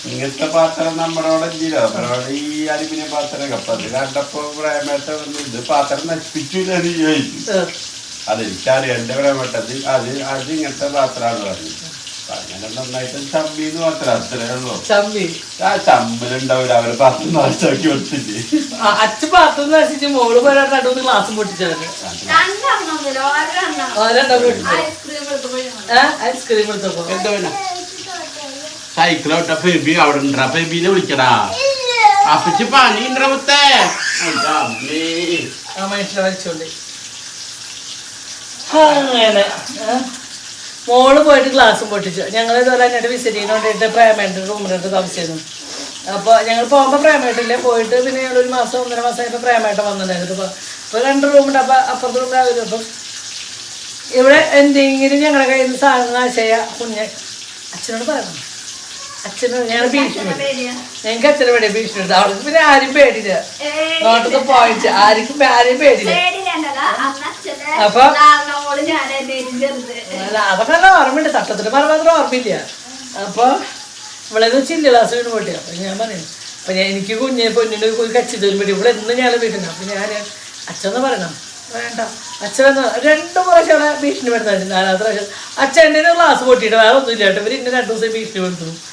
ഇങ്ങനത്തെ പാത്രം നമ്മളോട് ഇല്ലല്ലോ നമ്മളോട് ഈ അലുമിനിയം പാത്രം അപ്പൊ അത് കണ്ടപ്പോ പ്രേമേട്ട വന്ന് ഇത് പാത്രം നശിപ്പിച്ചില്ല എന്ന് ചോദിച്ചു ആ. അതെനിക്കറിയാം. എന്റെ പ്രേമേട്ടത് അത് അത് ഇങ്ങനത്തെ പാത്രമാണ് പറഞ്ഞു അങ്ങനെ നന്നായിട്ട് ചമ്മി എന്ന് മാത്രം അത്രേ ഉള്ളൂ. ചമ്മി? ആ ചമ്മലുണ്ടാവില്ല. അവർ പാത്രം നാശാക്കി വെച്ചിട്ട് അച്ഛൻ പാത്രം നശിച്ച് മോൾ പോരാ രണ്ടു മൂന്ന് ഗ്ലാസ് പൊട്ടിച്ചത് രണ്ടെണ്ണം മുതൽ ഒരെണ്ണം. ഒരെണ്ണം പൊട്ടിച്ചു. ഐസ്ക്രീം എടുത്തപ്പോ എന്താ സൈക്കിളോട്ട ഫെബി അവിടെ ഉണ്ടാ. ബേബീനെ വിളിക്കടാ. അപ്പച്ചി പണി ഉണ്ടോ മുത്തേ? അങ്ങനെ. മോൾ പോയിട്ട് ഗ്ലാസ്സും പൊട്ടിച്ചു. ഞങ്ങൾ ഇതുപോലെ എന്നിട്ട് വിസിറ്റിന് വേണ്ടിയിട്ട് പ്രേമേട്ടന്റെ റൂമിലോട്ട് താമസിച്ചിരുന്നു. അപ്പോൾ ഞങ്ങൾ പോകുമ്പോൾ പ്രേമേട്ടില്ലേ പോയിട്ട് പിന്നെ ഞങ്ങൾ ഒരു മാസം ഒന്നര മാസം ആയപ്പോൾ പ്രേമേട്ടൻ വന്നിട്ടുണ്ടായിരുന്നു. അപ്പോൾ രണ്ട് റൂമുണ്ട്. അപ്പോൾ അപ്പുറത്ത് റൂമിൽ അവർ അപ്പം ഇവിടെ എന്തെങ്കിലും ഞങ്ങളുടെ കയ്യിൽ നിന്ന് സാധനം ആശയ കുഞ്ഞ് അച്ഛനോട് പറയണം. അച്ഛനോട് ഞങ്ങൾ ഭീഷണി ഞങ്ങൾക്ക് അച്ഛനെ പേടിയ ഭീഷണി ഉണ്ട് അവിടെ പിന്നെ ആരും പേടില്ല നോട്ടൊക്കെ പോയിട്ട് ആർക്കും ആരെയും പേടില്ല അച്ഛനെ അപ്പൊ- അതൊക്കെ നല്ല ഓർമ്മയുണ്ട്. തട്ടത്തിന്റെ മറ മാത്രം ഓർമ്മയില്ല. അപ്പൊ ഇവിടെ ചില്ല ക്ലാസ് വീണ് പോട്ടെ അപ്പൊ ഞാൻ പറയുന്നു അപ്പൊ ഞാൻ എനിക്ക് കുഞ്ഞിനെ പൊന്നിന്റെ ഒരു കച്ചി തരും പറ്റി ഇവിടെ എന്ന് ഞാൻ വീട്ടിന് അപ്പൊ ഞാൻ അച്ഛന്ന് പറയണം. വേണ്ട. അച്ഛൻ എന്ന് രണ്ട് പ്രാവശ്യം അവിടെ ഭീഷണി പെടുന്നുണ്ട് നാലാമത്തെ പ്രാവശ്യം അച്ഛന്റെ ക്ലാസ് പൊട്ടിയിട്ട് വേറെ ഒന്നും കേട്ടോ ഇവർ ഇന്ന രണ്ടു ദിവസം ഭീഷണി പെടുത്തു. അപ്പൊ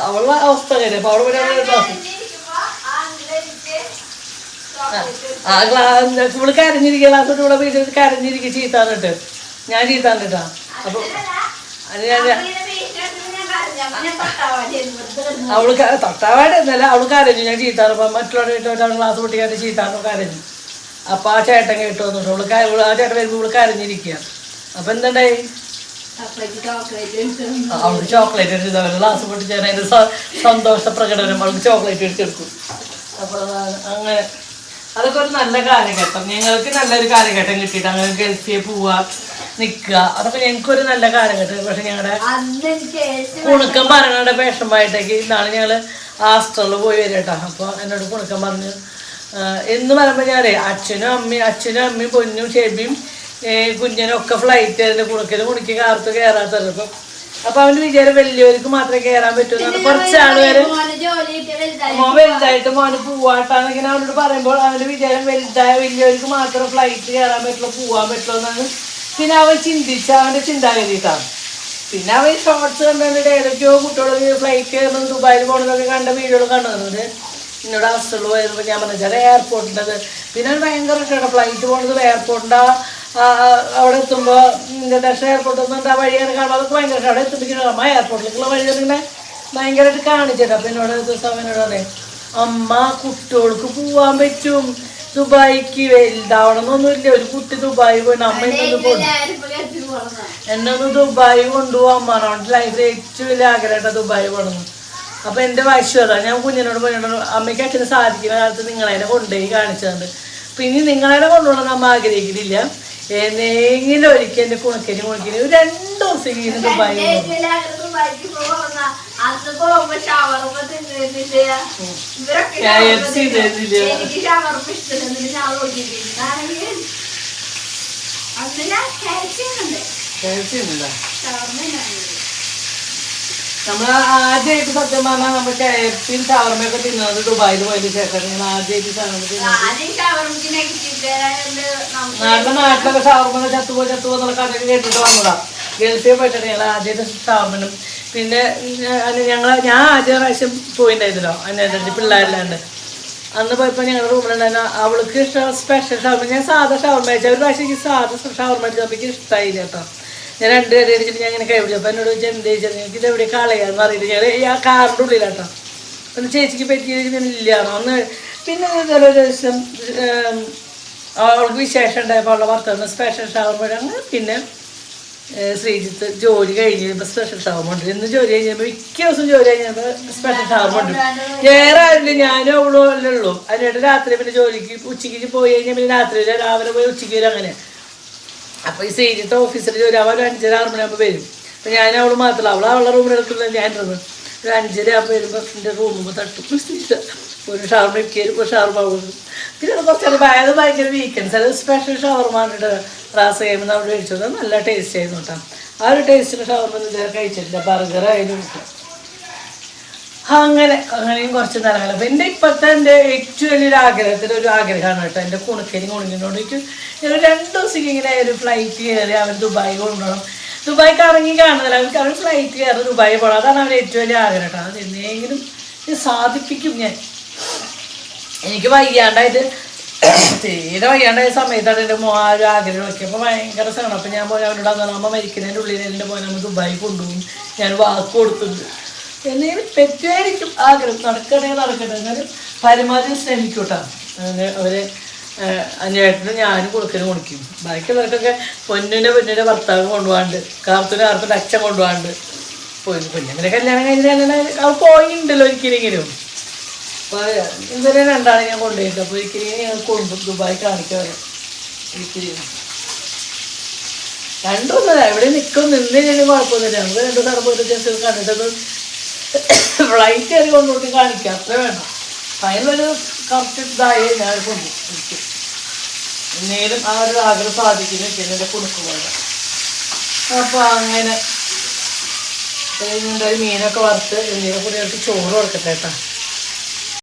അവളുടെ അവസ്ഥ കാര്യം അപ്പൊ അവൾ ആ ഗ്ലാസ് ഇവൾ കരഞ്ഞിരിക്കുക ഇവിടെ വീട്ടിൽ കരഞ്ഞിരിക്കുക ചീത്താന്നിട്ട് ഞാൻ ചീത്താന്നിട്ടാ അപ്പൊ അത് ഞാൻ. അവൾക്ക് തൊട്ടാവാട് എന്നല്ല അവൾ കരഞ്ഞു. ഞാൻ ചീത്താറുമ്പോൾ മറ്റുള്ളവരുടെ വീട്ടിലോട്ട് ക്ലാസ് പൊട്ടിക്കാണ്ട് ചീത്താറുമ്പോൾ കരഞ്ഞു. അപ്പൊ ആ ചേട്ടൻ കേട്ടു വന്നിട്ട് അവൾ അവൾ ആ ചേട്ടൻ വരുമ്പോൾ ഇവൾ കരഞ്ഞിരിക്കുക. അപ്പൊ എന്തുണ്ടായി? അവൾക്ക് ചോക്ലേറ്റ് എടുത്ത് അവൾ ക്ലാസ് പൊട്ടിച്ചാൽ അതിന്റെ സന്തോഷ പ്രകടനം അവൾക്ക് ചോക്ലേറ്റ് എടുത്തെടുക്കും അപ്പോൾ അങ്ങനെ അതൊക്കെ ഒരു നല്ല കാലഘട്ടം ഞങ്ങൾക്ക് നല്ലൊരു കാലഘട്ടം കിട്ടിയിട്ട് അങ്ങനെ ഗൾഫിൽ പോവുക നിൽക്കുക അതൊക്കെ ഞങ്ങൾക്കൊരു നല്ല കാലഘട്ടം പക്ഷെ ഞങ്ങളുടെ കുണുക്കം പറഞ്ഞയുടെ വിഷമമായിട്ടേക്ക് ഇന്നാണ് ഞങ്ങൾ ആസ്റ്ററിൽ പോയി വരിക കേട്ടോ അപ്പോൾ എന്നോട് കുണുക്കം പറഞ്ഞു എന്ന് പറയുമ്പോൾ ഞാനേ അച്ഛനും അമ്മയും അച്ഛനും അമ്മയും പൊന്നും ഷെബിയും കുഞ്ഞനൊക്കെ ഫ്ലൈറ്റ് ആയിരുന്നു. കുണുക്കലും കുണിക്ക് കാർത്ത് കയറാത്തത് അപ്പം അവന്റെ വിചാരം വലിയവർക്ക് മാത്രമേ കയറാൻ പറ്റുള്ളൂ കുറച്ച് ആളുകൾ മോനെ ജോലി കിട്ടിയ വലുതായി. മോൻ വലുതായിട്ട് മോന് പോവാട്ടാന്ന് ഇങ്ങനെ അവനോട് പറയുമ്പോൾ അവന്റെ വിചാരം വലുതായ വലിയവർക്ക് മാത്രം ഫ്ലൈറ്റ് കയറാൻ പറ്റുള്ളൂ പോവാൻ പറ്റുള്ളൂ എന്നാണ്. പിന്നെ അവൻ ചിന്തിച്ച അവന്റെ ചിന്താഗതിയിട്ടാണ് പിന്നെ അവൻ ഷോർട്സ് കണ്ടത് ഏതൊക്കെയോ കുട്ടികൾ ഫ്ലൈറ്റ് കയറുന്നത് ദുബായിൽ പോകണമെന്നൊക്കെ കണ്ട വീഡിയോകൾ കണ്ടത് എന്നോട് ഹോസ്റ്റലിൽ പോയപ്പോൾ ഞാൻ പറഞ്ഞാൽ എയർപോർട്ടിന്റെ പിന്നെ ഭയങ്കര ഇഷ്ടമാണ് ഫ്ലൈറ്റ് പോകുന്നത് എയർപോർട്ടിന്റെ അവിടെ എത്തുമ്പോൾ ഇന്റർനാഷണൽ എയർപോർട്ടിൽ നിന്ന് ആ വഴി അങ്ങനെ കാണുമ്പോൾ അതൊക്കെ ഭയങ്കര അവിടെ എത്തിപ്പിക്കണം അമ്മ എയർപോർട്ടിലേക്കുള്ള വഴി ഇങ്ങനെ ഭയങ്കരമായിട്ട് കാണിച്ചിട്ട്. അപ്പം എന്നോട് ഒരു ദിവസം എന്നോട് പറയും അമ്മ കുട്ടികൾക്ക് പോവാൻ പറ്റും. ദുബായിക്ക് വലുതാവണമെന്നൊന്നുമില്ല. ഒരു കുട്ടി ദുബായി പോയി അമ്മ ഇന്നൊന്ന് പോകും എല്ലാവരും ഇപ്പൊ ഗൾഫിൽ പോകണം എന്നെ ഒന്ന് ദുബായി കൊണ്ടുപോകാൻ അമ്മ അവന്റെ ലൈഫിൽ ഏറ്റവും വലിയ ആഗ്രഹമായിട്ട് ദുബായി പോകണം അപ്പം എന്റെ വശ്യത ഞാൻ കുഞ്ഞിനോട് പറഞ്ഞോട് അമ്മയ്ക്ക് അച്ഛന് സാധിക്കുന്ന കാലത്ത് നിങ്ങളതിനെ കൊണ്ടുപോയി കാണിച്ചതുണ്ട് പിന്നെ നിങ്ങളതിനെ കൊണ്ടുപോകണം അമ്മ ആഗ്രഹിക്കുന്നില്ല എന്നെങ്കിലും ഒരിക്കൽ എന്റെ കുണക്കരി കുണക്കരി ഒരു രണ്ടു ദിവസം ദുബായി അന്ന് പോകുമ്പോ ഷവർമ്മ നമ്മൾ ആദ്യമായിട്ട് സത്യം പറഞ്ഞാൽ നമ്മൾ കെ എഫ് സിയും ഷവർമയൊക്കെ തിന്നത് ദുബായിൽ പോയതിന് ശേഷം ഞാൻ ആദ്യമായിട്ട് ഷവർമ നാട്ടിലെ നാട്ടിലൊക്കെ ഷവർമ ചത്തുപോ ചത്തുപോ എന്നുള്ള കഥയൊക്കെ കേട്ടിട്ട് വന്നതാ. ഗൾഫിൽ പോയിട്ടാണ് ഞങ്ങൾ ആദ്യമായിട്ട് ഷവർമനും. പിന്നെ ഞങ്ങൾ ഞാൻ ആദ്യ പ്രാവശ്യം പോയിണ്ടായിരുന്നല്ലോ അതിനനുസരിച്ച് പിള്ളേരിലാണ്ട് അന്ന് പോയപ്പോൾ ഞങ്ങളുടെ റൂമിലുണ്ടായിരുന്നു അവൾക്ക് ഇഷ്ടം സ്പെഷ്യൽ ഷവർമ. ഞാൻ സാധാ ഷവർമ ഒരു പ്രാവശ്യം എനിക്ക് സാധാ ഷവർമ കഴിച്ചപ്പോൾ എനിക്ക് ഇഷ്ടമായില്ല കേട്ടോ. ഞാൻ രണ്ട് പേരെ അടിച്ചിട്ട് ഞാൻ ഇങ്ങനെ കൈ അപ്പം എന്നോട് ചോദിച്ചാൽ എന്ത് ചോദിച്ചാൽ എനിക്ക് ഇത് എവിടെ കളയാന്ന് അറിയില്ല ഞാൻ ആ കാറിന്റെ ഉള്ളിലാട്ടോ. അപ്പം ചേച്ചിക്ക് പറ്റിയത് ഇല്ലാണോ അന്ന് പിന്നെ ഇതുപോലെ ഒരു ദിവസം അവൾക്ക് വിശേഷം ഉണ്ടായപ്പോൾ അവളുടെ ഭർത്താവിന് സ്പെഷ്യൽ ഷവർമ്മയാണ് പിന്നെ ശ്രീജിത്ത് ജോലി കഴിഞ്ഞ് കഴിയുമ്പോൾ സ്പെഷ്യൽ ഷവർമ ഉണ്ട്. ഇന്ന് ജോലി കഴിഞ്ഞപ്പോൾ മിക്ക ദിവസം ജോലി കഴിഞ്ഞപ്പോൾ സ്പെഷ്യൽ ഷവർമ ഉണ്ട്. വേറെ ആരുടെ ഞാനും അവളും അല്ലേ ഉള്ളൂ. അതിനായിട്ട് രാത്രി പിന്നെ ജോലിക്ക് ഉച്ചയ്ക്ക് പോയി കഴിഞ്ഞാൽ പിന്നെ രാത്രി രാവിലെ പോയി ഉച്ചയ്ക്ക് വരും അങ്ങനെ. അപ്പോൾ ഈ സീനിയത്തെ ഓഫീസിൽ ജോലി അവൾ അഞ്ചര ആറ് മണിയാകുമ്പോൾ വരും. അപ്പോൾ ഞാൻ അവൾ മാത്രമല്ല അവൾ അവളുടെ റൂമിൽ എടുക്കുന്നത് ഞാൻ ഒരു അഞ്ചര ആകുമ്പോൾ വരുമ്പോൾ എന്റെ റൂമിൽ തട്ടും. ഒരു ഷവർമ ഇരിക്കും. ഒരു ഷവർമ കൊടുക്കും പിന്നെ കുറച്ച് അത് ഭയങ്കര വീക്കെൻഡ്സ് അത് സ്പെഷ്യൽ ഷവർമാണിട്ട് റാസ് കഴിയുമ്പോൾ നമ്മൾ കഴിച്ചത് നല്ല ടേസ്റ്റ് ആയിരുന്നു കേട്ടോ. ആ ഒരു ടേസ്റ്റിൽ ഷവർമ ഇതുവരെ കഴിച്ചിട്ടില്ല. ബർഗർ ആയാലും അങ്ങനെ അങ്ങനെയും കുറച്ച് നേരങ്ങൾ അപ്പം എന്റെ ഇപ്പോഴത്തെ എന്റെ ഏറ്റവും വലിയൊരു ആഗ്രഹത്തിന്റെ ഒരു ആഗ്രഹമാണ് കേട്ടോ. എന്റെ കുണക്കരി എനിക്ക് ഞാൻ രണ്ട് ദിവസം ഇങ്ങനെ ഒരു ഫ്ലൈറ്റ് കയറി അവർ ദുബായി കൊണ്ടുപോകണം. ദുബായ് കറങ്ങി കാണുന്നില്ല. അവർക്ക് അവർ ഫ്ലൈറ്റ് കയറി ദുബായി പോകണം. അതാണ് അവരുടെ ഏറ്റവും വലിയ ആഗ്രഹം കേട്ടോ. അത് ഇത് സാധിപ്പിക്കും ഞാൻ. എനിക്ക് വയ്യാണ്ടായിട്ട് തീരെ വയ്യാണ്ടായ സമയത്താണ് എന്റെ മോ ഒരു ആഗ്രഹം ഒക്കെ അപ്പോൾ ഭയങ്കര സങ്കടം അപ്പം ഞാൻ പോയി അവരോട് അന്ന് അമ്മ മരിക്കുന്നതിന്റെ ഉള്ളിൽ എന്റെ പോയി നമ്മൾ ദുബായി കൊണ്ടുപോകും. ഞാൻ വാക്ക് കൊടുത്തിട്ടുണ്ട് എന്തെങ്കിലും പറ്റുമായിരിക്കും ആഗ്രഹം നടക്കണേ നടക്കട്ടെ. എന്നാലും പരമാവധി സ്നേഹിക്കൂട്ടാ. കേട്ടോ അങ്ങനെ അവരെ അന്വേഷണം ഞാനും കൊടുക്കലും കൊടുക്കും. ബാക്കിയുള്ളവർക്കൊക്കെ പൊന്നിന്റെ പൊന്നിന്റെ ഭർത്താവ് കൊണ്ടുപോകാണ്ട് കാർത്തൂന് കാർത്തൂന്റെ അച്ഛൻ കൊണ്ടുപോകാണ്ട് പോയി. പൊന്നിന്റെ കല്യാണം കഴിഞ്ഞാൽ അവൾ പോയിട്ടുണ്ടല്ലോ ഒരിക്കലെങ്കിലും. അപ്പോൾ ഇവരെ രണ്ടാളെ ഞാൻ കൊണ്ടുപോയിട്ട് അപ്പോൾ ഒരിക്കലും ഞങ്ങൾ കൊണ്ടു ദുബായി കാണിക്കാൻ ഒരിക്കലും രണ്ടൊന്നല്ല എവിടെ നിൽക്കും നിന്നില്ലെങ്കിൽ കുഴപ്പമൊന്നുമില്ല. നമുക്ക് രണ്ടു സ്ഥലം പോയിട്ട് കണ്ടിട്ടത് ഫ്ലൈറ്റ് കയറി കൊണ്ടുപോയിട്ട് കാണിക്കാം. അത്ര വേണം. അതിനൊരു കറക്റ്റ് ഇതായി ഞാൻ കൊണ്ടു എന്നേലും ആ ഒരു ആഗ്രഹം സാധിക്കുന്നു. എന്റെ കുണുക്കുപോലെ അപ്പോൾ അങ്ങനെ. എന്തായാലും മീനൊക്കെ വറുത്ത് എന്തെങ്കിലും കൂടി ചോറ് കൊടുക്കട്ടെ കേട്ടോ